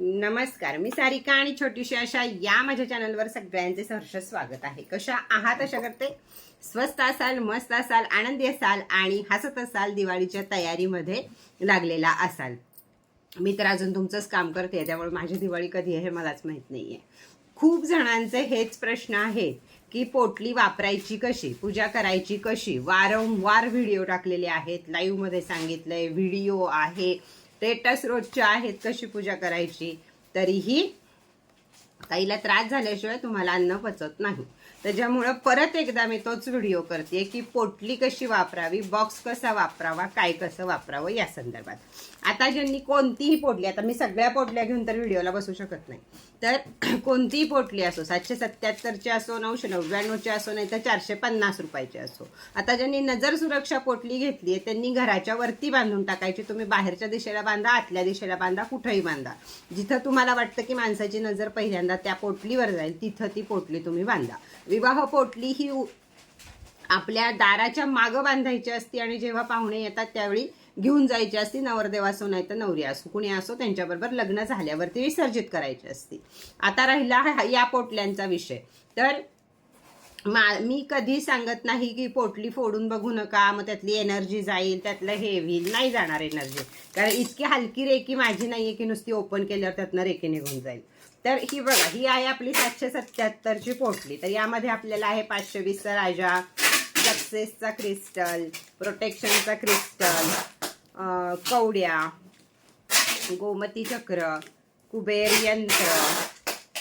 नमस्कार मी सारिका आणि छोटीशी अशा या माझ्या चॅनलवर सगळ्यांचे सहर्ष स्वागत आहे. कशा आहात अशा करते? स्वस्त असाल मस्त असाल आनंदी असाल आणि हसत असाल दिवाळीच्या तयारीमध्ये लागलेला असाल. मी तर अजून तुमचंच काम करते त्यामुळे माझी दिवाळी कधी आहे हे मलाच माहीत नाही आहे खूप जणांचे हेच प्रश्न आहेत की पोटली वापरायची कशी पूजा करायची कशी? वारंवार व्हिडिओ टाकलेले आहेत लाईव्हमध्ये सांगितलंय व्हिडिओ आहे स्टेटस रोजच्या आहेत कशी पूजा करायची तरीही ताईला त्रास झाल्याशिवाय तुम्हाला अन्न पचत नाही. त्याच्यामुळं परत एकदा मी तोच व्हिडिओ करते की पोटली कशी वापरावी बॉक्स कसा वापरावा काय कसं वापरावं या संदर्भात. आता ज्यांनी कोणतीही पोटली आता मी सगळ्या पोटल्या घेऊन तर व्हिडिओला बसू शकत नाही. तर कोणतीही पोटली असो सातशे सत्याहत्तरची असो नऊशे नव्याण्णवची असो नाही तर चारशे पन्नास रुपयाची असो. आता ज्यांनी नजर सुरक्षा पोटली घेतली आहे त्यांनी घराच्या वरती बांधून टाकायची. तुम्ही बाहेरच्या दिशेला बांधा आतल्या दिशेला बांधा कुठंही बांधा. जिथं तुम्हाला वाटतं की माणसाची नजर पहिल्यांदा त्या पोटलीवर जाईल तिथं ती पोटली तुम्ही बांधा. विवाह पोटली ही उ- आपल्या दाराच्या मागं बांधायची असते आणि जेव्हा पाहुणे येतात त्यावेळी घेऊन जायची असती नवरदेव असो नाही तर नवरी असो. कुणी असो त्यांच्याबरोबर लग्न झाल्यावरती विसर्जित करायची असती. आता राहिला हा- या पोटल्यांचा विषय. तर मा मी कधी सांगत नाही की पोटली फोडून बघू नका मग त्यातली एनर्जी जाईल त्यातलं हे होईल. नाही जाणार एनर्जी. कारण इतकी हलकी रेकी माझी नाही आहे की नुसती ओपन केल्यावर त्यातनं रेकी निघून जाईल. तर ही बघा ही आहे आपली सातशे सत्याहत्तरची पोटली. तर यामध्ये आपल्याला आहे पाचशे वीसचा राजा सक्सेसचा क्रिस्टल प्रोटेक्शनचा क्रिस्टल. कवड्या गोमती चक्र कुबेर यंत्र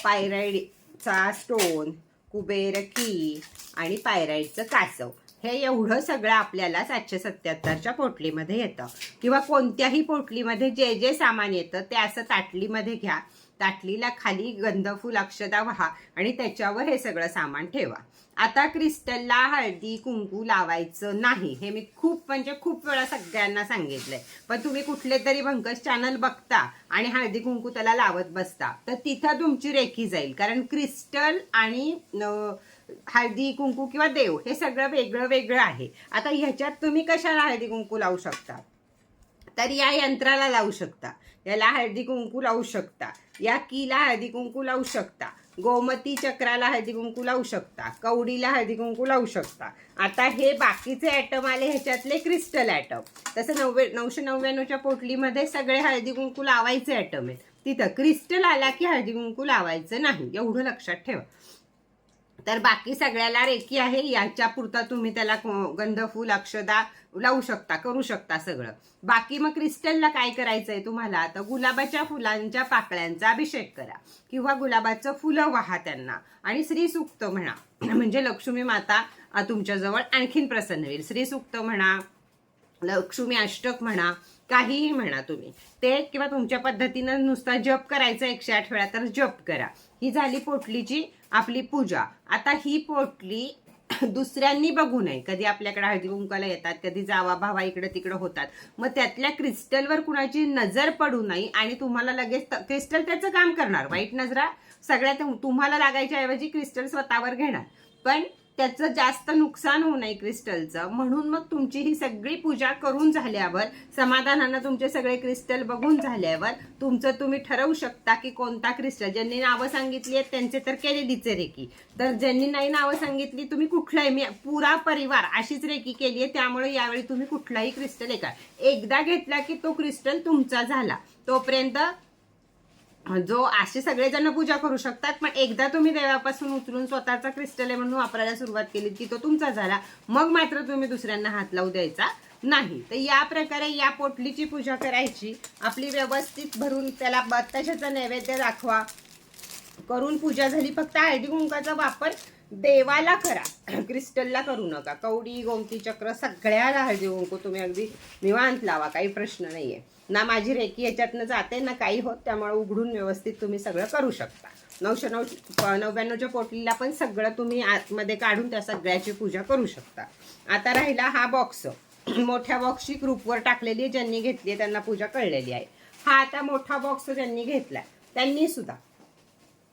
पायराईडचा स्टोन कुबेर की आणि पायराईडचं कासव. हे एवढं सगळं आपल्याला सातशे सत्याहत्तरच्या पोटलीमध्ये येतं. किंवा कोणत्याही पोटलीमध्ये जे जे सामान येतं ते असं ताटलीमध्ये घ्या. ताटलीला खाली गंधफूल अक्षता व्हा आणि त्याच्यावर हे सगळं सामान ठेवा. आता क्रिस्टलला हळदी कुंकू लावायचं नाही. हे मी खूप म्हणजे खूप वेळा सगळ्यांना सांगितलंय. पण तुम्ही कुठले तरी भंकस चॅनल बघता आणि हळदी कुंकू त्याला लावत बसता तर तिथं तुमची रेखी जाईल. कारण क्रिस्टल आणि हळदी कुंकू किंवा देव हे सगळं वेगळं वेगळं आहे. आता ह्याच्यात तुम्ही कशाला हळदी कुंकू लावू शकता? तर या यंत्राला लावू शकता. याला हळदी कुंकू लावू शकता. या कीला हळदी कुंकू लावू शकता. गोमती चक्राला हळदी कुंकू लावू शकता. कवडीला हळदी कुंकू लावू शकता. आता हे बाकीचे ॲटम आले ह्याच्यातले क्रिस्टल ॲटम तसं नव्वे नऊशे नव्याण्णवच्या पोटलीमध्ये सगळे हळदी कुंकू लावायचे ॲटम आहेत. तिथं क्रिस्टल आला की हळदी कुंकू लावायचं नाही. एवढं लक्षात ठेवा. तर बाकी सगळ्याला रेकी आहे. याच्या पुरता तुम्ही त्याला गंधफूल अक्षदा लावू शकता करू शकता सगळं. बाकी मग क्रिस्टलला काय करायचंय तुम्हाला? तर गुलाबाच्या फुलांच्या पाकळ्यांचा अभिषेक करा. किंवा गुलाबाचं फुलं वाहा त्यांना. आणि श्रीसुक्त म्हणा. म्हणजे लक्ष्मी माता तुमच्याजवळ आणखीन प्रसन्न होईल. श्रीसुक्त म्हणा लक्ष्मी अष्टक म्हणा काहीही म्हणा तुम्ही. ते किंवा तुमच्या पद्धतीनं नुसता जप करायचा एकशे आठ वेळा तर जप करा. ही झाली पोटलीची आपली पूजा. आता ही पोटली दुसऱ्यांनी बघू नये. कधी आपल्याकडे हळदी कुंकाला येतात कधी जावा भावा इकडे तिकडे होतात. मग त्यातल्या क्रिस्टलवर कुणाची नजर पडू नये आणि तुम्हाला लगेच क्रिस्टल त्याचं काम करणार. वाईट नजरा सगळ्यात तुम्हाला लागायच्या ऐवजी क्रिस्टल स्वतःवर घेणार. पण त्याचं जास्त नुकसान होऊ नये क्रिस्टलचं. म्हणून मग तुमची ही सगळी पूजा करून झाल्यावर समाधानानं तुमचे सगळे क्रिस्टल बघून झाल्यावर तुमचं तुम्ही ठरवू शकता की कोणता क्रिस्टल. ज्यांनी नावं सांगितली आहेत त्यांचे तर केलेलीच आहे रेकी. तर ज्यांनी नाही नावं सांगितली तुम्ही कुठलाही मी पुरा परिवार अशीच रेकी केली आहे त्यामुळे यावेळी तुम्ही कुठलाही क्रिस्टल एका एकदा घेतला की तो क्रिस्टल तुमचा झाला. तोपर्यंत जो असे सगळेजण पूजा करू शकतात पण एकदा तुम्ही देवापासून उतरून स्वतःचा क्रिस्टल म्हणून वापरायला सुरुवात केली की तो तुमचा झाला. मग मात्र तुम्ही दुसऱ्यांना हात लावू द्यायचा नाही. तर या प्रकारे या पोटलीची पूजा करायची. आपली व्यवस्थित भरून त्याला बत्ताशाचा नैवेद्य दाखवा. करून पूजा झाली. फक्त हळदी कुंकाचा वापर देवाला करा. क्रिस्टलला करू नका. कवडी गोमती चक्र सगळ्याला हळदी कुंकू तुम्ही अगदी निवांत लावा. काही प्रश्न नाही आहे ना माझी रेकी याच्यातनं जाते ना काही होत त्यामुळे उघडून व्यवस्थित तुम्ही सगळं करू शकता. नऊशे नऊ नव्याण्णवच्या पोटलीला पण सगळं तुम्ही आतमध्ये काढून त्या सगळ्याची पूजा करू शकता. आता राहिला हा बॉक्स मोठ्या बॉक्सची ग्रुपवर टाकलेली आहे ज्यांनी घेतली आहे त्यांना पूजा कळलेली आहे. हा आता मोठा बॉक्स ज्यांनी घेतला त्यांनी सुद्धा.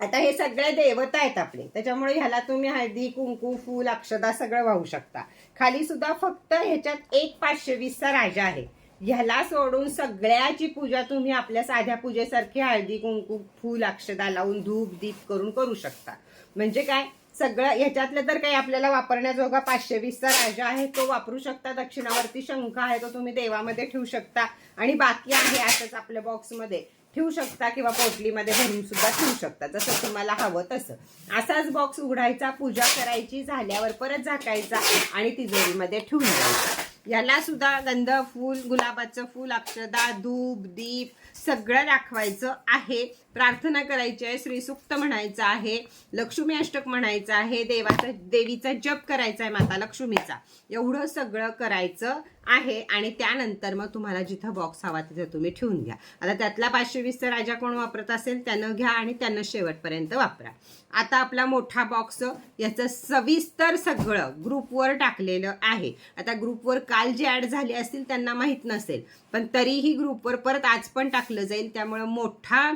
आता हे सगळे देवता आहेत आपले त्याच्यामुळे ह्याला तुम्ही हळदी कुंकू फूल अक्षदा सगळं वाहू शकता. खाली सुद्धा फक्त ह्याच्यात एक पाचशे वीसचा राजा आहे. ह्याला सोडून सगळ्याची पूजा तुम्ही आपल्या साध्या पूजेसारखी हळदी कुंकू फूल अक्षदा लावून धूप दीप करून करू शकता. म्हणजे काय? सगळं ह्याच्यातलं तर काही आपल्याला वापरण्याजोगा पाचशे वीसचा राजा आहे तो वापरू शकता. दक्षिणावरती शंख आहे तो तुम्ही देवामध्ये ठेवू शकता. आणि बाकी आहे असंच आपल्या बॉक्समध्ये ठेवू शकता किंवा पोटलीमध्ये भरून सुद्धा ठेवू शकता जसं तुम्हाला हवं तसं. असाच बॉक्स उघडायचा पूजा करायची झाल्यावर परत झाकायचा आणि तिजोरीमध्ये ठेवून द्यायचा. याला सुद्धा गंध फूल गुलाबाचं फूल अक्षदा धूप दीप सगळं दाखवायचं आहे. प्रार्थना करायची आहे श्रीसुक्त म्हणायचं आहे लक्ष्मी अष्टक म्हणायचं आहे देवाचा देवीचा जप करायचा आहे माता लक्ष्मीचा. एवढं सगळं करायचं. आहे आणि त्यानंतर मग तुम्हाला जिथं बॉक्स हवा तिथं तुम्ही ठेवून घ्या. आता त्यातला पाचशे वीसचा राजा कोण वापरत असेल त्यानं घ्या आणि त्यानं शेवटपर्यंत वापरा. आता आपला मोठा बॉक्स याचं सविस्तर सगळं ग्रुपवर टाकलेलं आहे. आता ग्रुपवर काल जे ॲड झाले असतील त्यांना माहीत नसेल पण तरीही ग्रुपवर परत आज पण टाकलं जाईल. त्यामुळं मोठा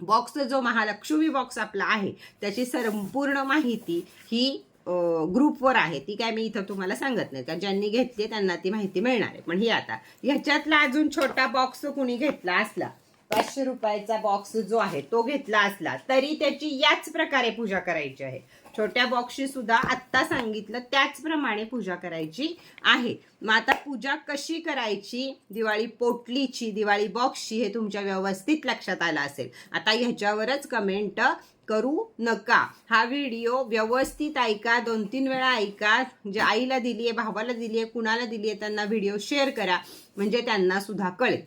बॉक्स जो महालक्ष्मी बॉक्स आपला आहे त्याची संपूर्ण माहिती ही ग्रुपवर आहे. ती काय मी इथं तुम्हाला सांगत नाही. तर ज्यांनी घेतली त्यांना ती माहिती मिळणार आहे. पण ही आता ह्याच्यातला अजून छोटा बॉक्स कुणी घेतला असला पाचशे रुपयाचा बॉक्स जो आहे तो घेतला असला तरी त्याची याच प्रकारे पूजा करायची आहे. छोट्या बॉक्सची सुद्धा आत्ता सांगितलं त्याचप्रमाणे पूजा करायची आहे. मग आता पूजा कशी करायची? दिवाळी पोटलीची दिवाळी बॉक्सची हे तुमच्या व्यवस्थित लक्षात आलं असेल. आता ह्याच्यावरच कमेंट करू नका. हा व्हिडिओ व्यवस्थित ऐका दोन तीन वेळा ऐका. जे आईला दिली आहे भावाला दिली आहे कुणाला दिली आहे त्यांना व्हिडिओ शेअर करा. म्हणजे त्यांना सुद्धा कळेल.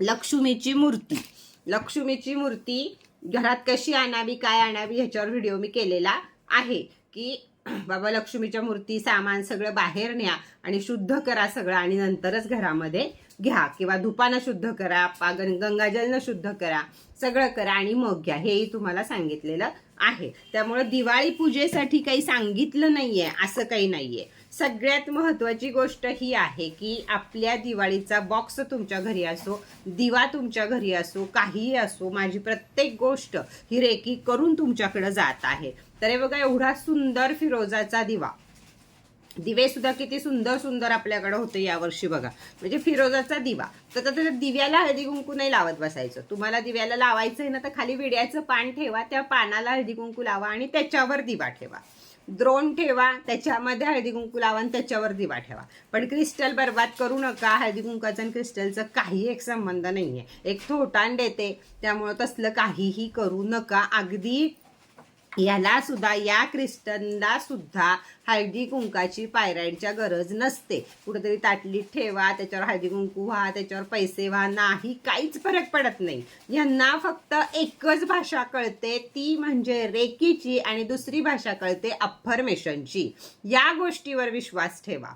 लक्ष्मीची मूर्ती. लक्ष्मीची मूर्ती घरात कशी आणावी काय आणावी ह्याच्यावर व्हिडिओ मी केलेला आहे. की बाबा लक्ष्मीच्या मूर्ती सामान सगळं बाहेर न्या आणि शुद्ध करा सगळं आणि नंतरच घरामध्ये घ्या किंवा धुपानं शुद्ध करा पागन गंगाजलनं शुद्ध करा सगळं करा आणि मग घ्या. हेही तुम्हाला सांगितलेलं आहे. त्यामुळं दिवाळी पूजेसाठी काही सांगितलं नाहीये असं काही नाहीये. सगळ्यात महत्त्वाची गोष्ट ही आहे की आपल्या दिवाळीचा बॉक्स तुमच्या घरी असो दिवा तुमच्या घरी असो काहीही असो माझी प्रत्येक गोष्ट ही रेकी करून तुमच्याकडं जात आहे. तर हे बघा एवढा सुंदर फिरोजाचा दिवा. दिवे सुद्धा किती सुंदर सुंदर आपल्याकडे होते यावर्षी बघा. म्हणजे फिरोजाचा दिवा. तर त्याच्या दिव्याला हळदी कुंकू नाही लावत बसायचं. तुम्हाला दिव्याला लावायचं आहे ना तर खाली विड्याचं पान ठेवा त्या पानाला हळदी कुंकू लावा आणि त्याच्यावर दिवा ठेवा. द्रोण ठेवा त्याच्यामध्ये हळदी कुंकू लावा आणि त्याच्यावर दिवा ठेवा. पण क्रिस्टल बर्बाद करू नका. हळदी कुंकाचं आणि क्रिस्टलचं काही एक संबंध नाही आहे एक थोटान देते. त्यामुळं तसलं काहीही करू नका. अगदी याला सुद्धा या क्रिस्टनला सुद्धा हळदी कुंकाची पायराईडच्या गरज नसते. कुठेतरी ताटलीत ठेवा त्याच्यावर हळदी कुंकू व्हा त्याच्यावर पैसे व्हा नाही काहीच फरक पडत नाही. यांना फक्त एकच भाषा कळते ती म्हणजे रेकीची आणि दुसरी भाषा कळते अफर्मेशनची. या गोष्टीवर विश्वास ठेवा.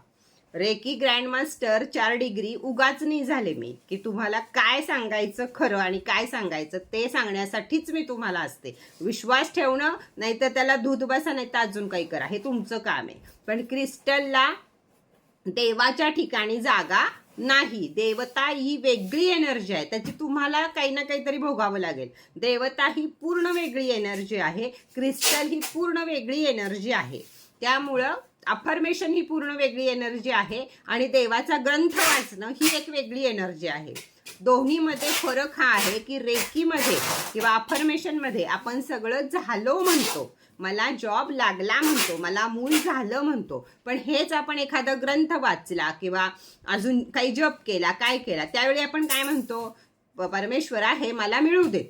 रेकी ग्रँडमास्टर चार डिग्री उगाच नाही झाले मी. की तुम्हाला काय सांगायचं खरं आणि काय सांगायचं ते सांगण्यासाठीच मी तुम्हाला असते. विश्वास ठेवणं नाही तर त्याला दूध बसा नाही तर अजून काही करा. हे तुमचं काम आहे. पण क्रिस्टलला देवाच्या ठिकाणी जागा नाही. देवता ही वेगळी एनर्जी आहे. त्याची तुम्हाला काही ना काहीतरी भोगावं लागेल. देवता ही पूर्ण वेगळी एनर्जी आहे. क्रिस्टल ही पूर्ण वेगळी एनर्जी आहे. त्यामुळं अफर्मेशन ही पूर्ण वेगळी एनर्जी आहे आणि देवाचा ग्रंथ वाचणं ही एक वेगळी एनर्जी आहे. दोन्हीमध्ये फरक हा आहे की रेकीमध्ये किंवा अफर्मेशनमध्ये आपण सगळं झालो म्हणतो मला जॉब लागला म्हणतो मला मूल झालं म्हणतो पण हेच आपण एखादा ग्रंथ वाचला किंवा अजून काही जप केला काय केला त्यावेळी आपण काय म्हणतो परमेश्वरा हे मला मिळू दे.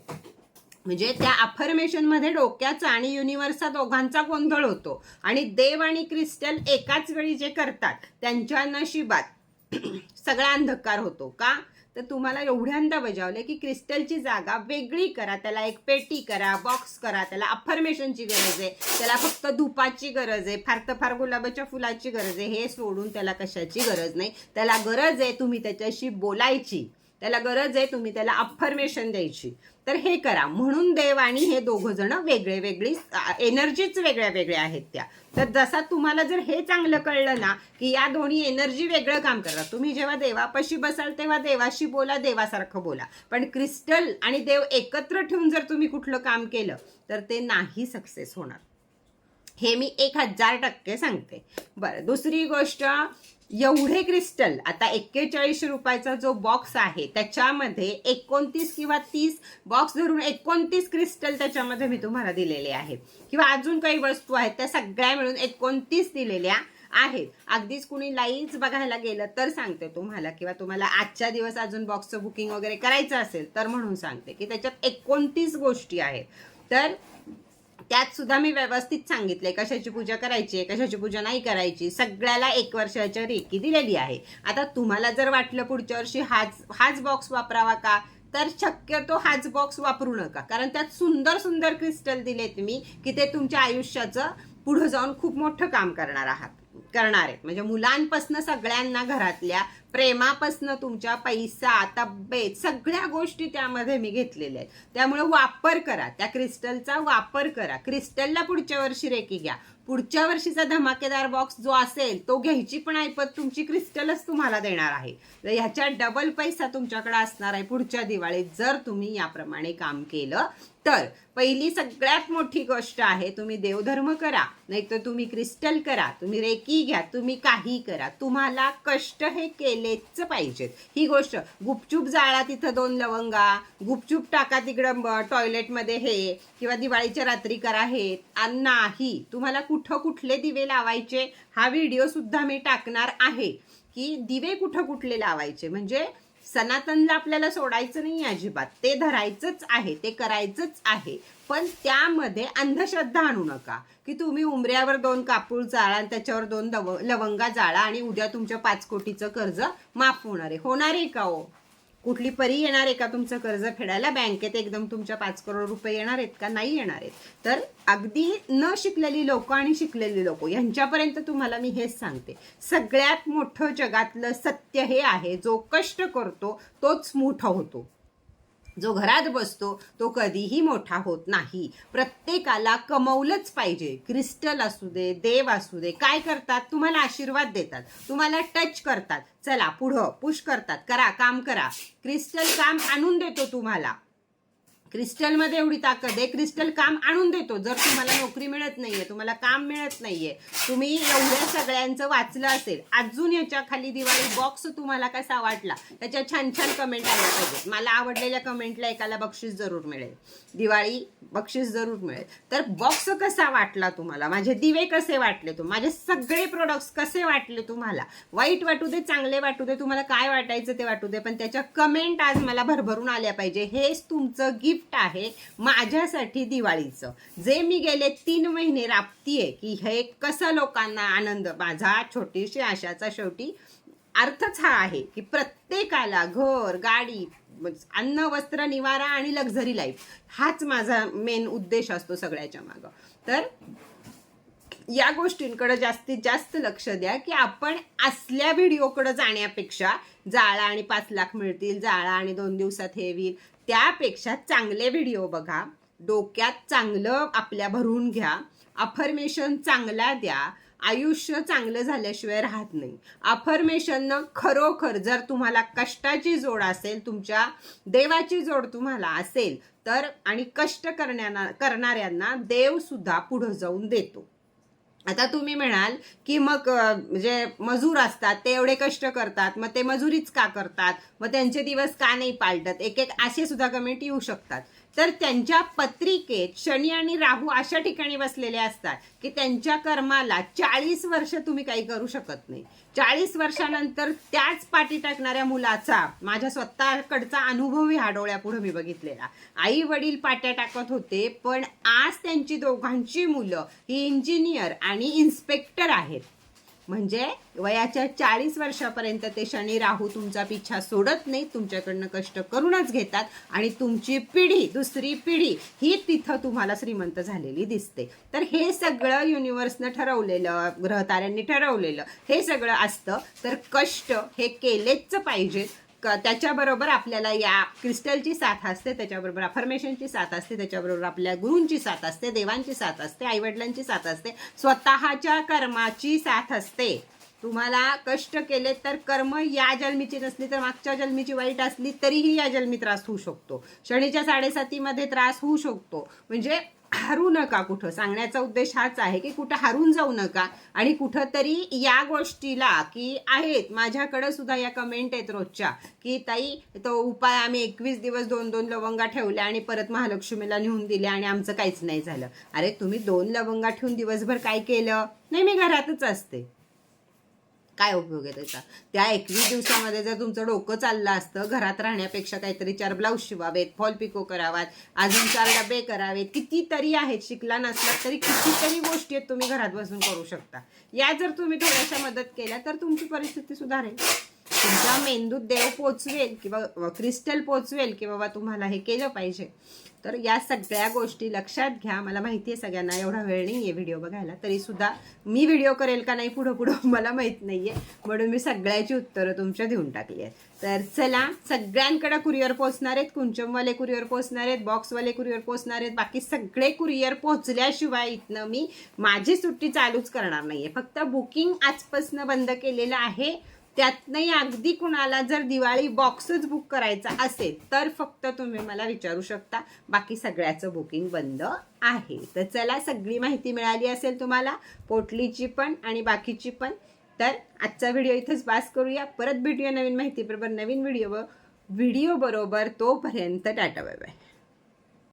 म्हणजे त्या अफर्मेशनमध्ये डोक्याचा आणि युनिव्हर्सचा दोघांचा गोंधळ होतो. आणि देव आणि क्रिस्टल एकाच वेळी जे करतात त्यांच्या नशिबात सगळा अंधकार होतो का? तर तुम्हाला एवढ्यांदा बजावले की क्रिस्टलची जागा वेगळी करा त्याला एक पेटी करा बॉक्स करा त्याला अफर्मेशनची गरज आहे त्याला फक्त धुपाची गरज आहे फार तर फार गुलाबाच्या फुलाची गरज आहे हे सोडून त्याला कशाची गरज नाही. त्याला गरज आहे तुम्ही त्याच्याशी बोलायची. त्याला गरज आहे तुम्ही त्याला अफर्मेशन द्यायची. तर हे करा. म्हणून देव आणि हे दोघं जण वेगळे वेगळी एनर्जीच वेगळ्या वेगळ्या आहेत त्या. तर जसा तुम्हाला जर हे चांगलं कळलं ना की या दोन्ही एनर्जी वेगळं काम करतात. तुम्ही जेव्हा देवापाशी बसाल तेव्हा देवाशी बोला देवासारखं बोला. पण क्रिस्टल आणि देव एकत्र ठेवून जर तुम्ही कुठलं काम केलं तर ते नाही सक्सेस होणार. हे मी एक हजार टक्के सांगते. बरं दुसरी गोष्ट एवढे क्रिस्टल आता एक्केचाळीस रुपयाचा जो बॉक्स आहे त्याच्यामध्ये एकोणतीस किंवा तीस बॉक्स धरून एकोणतीस क्रिस्टल त्याच्यामध्ये मी तुम्हाला दिलेले आहे किंवा अजून काही वस्तू आहेत त्या सगळ्या मिळून एकोणतीस दिलेल्या आहेत. अगदीच कुणी लाईव्ह बघायला गेलं तर सांगते तुम्हाला किंवा तुम्हाला आजच्या दिवस अजून बॉक्सचं बुकिंग वगैरे करायचं असेल तर म्हणून सांगते की त्याच्यात एकोणतीस गोष्टी आहेत. तर त्यात सुद्धा मी व्यवस्थित सांगितले कशाची पूजा करायची आहे कशाची पूजा नाही करायची सगळ्याला एक वर्षाच्या रेकी दिलेली आहे. आता तुम्हाला जर वाटलं पुढच्या वर्षी हाच हाच बॉक्स वापरावा का तर शक्यतो हाच बॉक्स वापरू नका. कारण त्यात सुंदर सुंदर क्रिस्टल दिलेत मी की ते तुमच्या आयुष्याचं पुढं जाऊन खूप मोठं काम करणार आहात. करणार आहेत. म्हणजे मुलांपासनं सगळ्यांना घरातल्या प्रेमापासनं तुमच्या पैसा तब्येत सगळ्या गोष्टी त्यामध्ये मी घेतलेल्या आहेत. त्यामुळे वापर करा. त्या क्रिस्टलचा वापर करा. क्रिस्टलला पुढच्या वर्षी रेकी घ्या. पुढच्या वर्षीचा धमाकेदार बॉक्स जो असेल तो घ्यायची पण ऐपत तुमची क्रिस्टलच तुम्हाला देणार आहे. तर ह्याच्या डबल पैसा तुमच्याकडे असणार आहे पुढच्या दिवाळीत जर तुम्ही याप्रमाणे काम केलं तर पहिली सगळ्यात मोठी गोष्ट आहे तुम्ही देवधर्म करा नाहीतर तुम्ही क्रिस्टल करा तुम्ही रेकी घ्या तुम्ही काही करा. तुम्हाला कष्ट हे केलेच पाहिजेत. ही गोष्ट गुपचूप जाळा तिथं दोन लवंगा गुपचूप टाका तिकडं ब- टॉयलेटमध्ये हे किंवा दिवाळीच्या रात्री करा हे. नाही तुम्हाला कुठं कुठले दिवे लावायचे हा व्हिडिओ सुद्धा मी टाकणार आहे की दिवे कुठं कुठले लावायचे. म्हणजे सनातनला आपल्याला सोडायचं नाही अजिबात. ते धरायचंच आहे ते करायचंच आहे. पण त्यामध्ये अंधश्रद्धा आणू नका. की तुम्ही उमऱ्यावर दोन कापूळ जाळा आणि त्याच्यावर दोन लवंगा जाळा आणि उद्या तुमच्या पाच कोटीचं कर्ज माफ होणार आहे. होणार आहे का हो? कुठली परी येणार आहे का तुमचं कर्ज फेडायला? बँकेत एकदम तुमच्या पाच करोड रुपये येणार आहेत का? नाही येणार आहेत. तर अगदी न शिकलेली लोक आणि शिकलेली लोक यांच्यापर्यंत तुम्हाला मी हेच सांगते. सगळ्यात मोठं जगातलं सत्य हे आहे जो कष्ट करतो तोच मोठा होतो. जो घरात बसतो तो कधीही मोठा होत नाही. प्रत्येकाला कमवलंच पाहिजे. क्रिस्टल असू दे देव असू दे काय करतात? तुम्हाला आशीर्वाद देतात. तुम्हाला टच करतात. चला पुढं पुश करतात. करा काम करा. क्रिस्टल काम आणून देतो तुम्हाला. क्रिस्टलमध्ये एवढी ताकद आहे. क्रिस्टल काम आणून देतो. जर तुम्हाला नोकरी मिळत नाहीये तुम्हाला काम मिळत नाहीये तुम्ही एवढ्या सगळ्यांचं वाचलं असेल अजून याच्या खाली दिवाळी बॉक्स तुम्हाला कसा वाटला? त्याच्या छान छान कमेंट आल्या पाहिजेत. मला आवडलेल्या कमेंटला एकाला बक्षीस जरूर मिळेल. दिवाळी बक्षीस जरूर मिळेल. तर बॉक्स कसा वाटला तुम्हाला? माझे दिवे कसे वाटले तुम्ही माझे सगळे प्रोडक्ट्स कसे वाटले तुम्हाला? वाईट वाटू दे चांगले वाटू दे तुम्हाला काय वाटायचं ते वाटू दे पण त्याच्या कमेंट आज मला भरभरून आल्या पाहिजे. हेच तुमचं गिफ्ट आहे माझ्यासाठी दिवाळीचं. जे मी गेले तीन महिने राबतीये की हे कसं लोकांना आनंद माझा छोटीशी आशाचा शेवटी अर्थच हा आहे की प्रत्येकाला घर गाडी अन्न वस्त्र निवारा आणि लक्झरी लाईफ हाच माझा मेन उद्देश असतो सगळ्याच्या मागं. तर या गोष्टींकडे जास्तीत जास्त लक्ष द्या की आपण असल्या व्हिडिओकडे जाण्यापेक्षा जाळा आणि पाच लाख मिळतील जाळा आणि दोन दिवसात हे होईल त्यापेक्षा चांगले व्हिडिओ बघा. डोक्यात चांगलं आपल्या भरून घ्या. अफर्मेशन चांगला द्या. आयुष्य चांगलं झाल्याशिवाय राहत नाही. अफर्मेशननं खरोखर जर तुम्हाला कष्टाची जोड असेल तुमच्या देवाची जोड तुम्हाला असेल तर आणि कष्ट करण्याना करणाऱ्यांना देवसुद्धा पुढं जाऊन देतो. आता तुम्ही म्हणाल की मग जे मजूर असतात ते एवढे कष्ट करतात मग ते मजुरीच का करतात? मग त्यांचे दिवस का नाही पालटत? एक एक असे सुद्धा कमेंट येऊ शकतात. तर त्यांच्या पत्रिकेत शनी आणि राहू अशा ठिकाणी बसलेले असतात की त्यांच्या कर्माला चाळीस वर्ष तुम्ही काही करू शकत नाही. चाळीस वर्षानंतर त्याच पाठी टाकणाऱ्या मुलाचा माझ्या स्वतःकडचा अनुभवही हा डोळ्यापुढे मी बघितलेला. आई वडील पाट्या टाकत होते पण आज त्यांची दोघांची मुलं ही इंजिनियर आणि इन्स्पेक्टर आहेत. म्हणजे वयाच्या चाळीस वर्षापर्यंत ते शनी राहू तुमचा पिछा सोडत नाही तुमच्याकडनं कष्ट करूनच घेतात आणि तुमची पिढी दुसरी पिढी ही तिथं तुम्हाला श्रीमंत झालेली दिसते. तर हे सगळं युनिव्हर्सनं ठरवलेलं ग्रहताऱ्यांनी ठरवलेलं हे सगळं असतं. तर कष्ट हे केलेच पाहिजेत. त्याच्याबरोबर आपल्याला या क्रिस्टलची साथ असते त्याच्याबरोबर अफर्मेशनची साथ असते त्याच्याबरोबर आपल्या गुरूंची साथ असते देवांची साथ असते आईवडिलांची साथ असते स्वतःच्या कर्माची साथ असते. तुम्हाला कष्ट केले तर कर्म या जन्मीची नसली तर मागच्या जन्मीची वाईट असली तरीही या जन्मी त्रास होऊ शकतो. शनीच्या साडेसातीमध्ये त्रास होऊ शकतो. म्हणजे हरू नका कुठं. सांगण्याचा उद्देश हाच आहे की कुठं हरून जाऊ नका आणि कुठं तरी या गोष्टीला की आहेत माझ्याकडे सुद्धा या कमेंट आहेत रोजच्या की ताई तो उपाय आम्ही एकवीस दिवस दोन दोन लवंगा ठेवल्या आणि परत महालक्ष्मीला नेऊन दिल्या आणि आमचं काहीच नाही झालं. अरे तुम्ही दोन लवंगा ठेवून दिवसभर काय केलं? नाही मी घरातच असते. काय उपयोग आहे त्याचा? त्या एकवीस दिवसामध्ये जर तुमचं डोकं चाललं असतं घरात राहण्यापेक्षा काहीतरी चार ब्लाऊज शिवावेत फॉल पिको करावात अजून चार डबे करावेत कितीतरी आहेत शिकला नसला तरी कितीतरी गोष्टी आहेत तुम्ही घरात बसून करू शकता. या जर तुम्ही थोड्याशा मदत केल्या तर तुमची परिस्थिती सुधारेल. तुमच्या मेंदूत देव पोचवेल किंवा क्रिस्टल पोचवेल की बाबा तुम्हाला हे केलं पाहिजे. तर या सगळ्या गोष्टी लक्षात घ्या. मला माहिती आहे सगळ्यांना एवढा वेळ नाही आहे व्हिडिओ बघायला. तरी सुद्धा मी व्हिडिओ करेल का नाही पुढं पुढं मला माहीत नाही आहे म्हणून मी सगळ्याची उत्तरं तुमच्या देऊन टाकली आहेत. तर चला सगळ्यांकडे कुरिअर पोचणार आहेत. कुंचमवाले कुरिअर पोचणार आहेत. बॉक्सवाले कुरिअर पोचणार आहेत. बाकी सगळे कुरिअर पोचल्याशिवाय इथनं मी माझी सुट्टी चालूच करणार नाही आहे फक्त बुकिंग आजपासून बंद केलेलं आहे. त्यातनंही अगदी कुणाला जर दिवाळी बॉक्सच बुक करायचा असेल तर फक्त तुम्ही मला विचारू शकता. बाकी सगळ्याचं बुकिंग बंद आहे. तर चला सगळी माहिती मिळाली असेल तुम्हाला पोटलीची पण आणि बाकीची पण तर आजचा व्हिडिओ इथंच पास करूया. परत भेटूया नवीन माहितीबरोबर नवीन व्हिडिओ व्हिडिओ बरोबर तोपर्यंत टाटा बाय बाय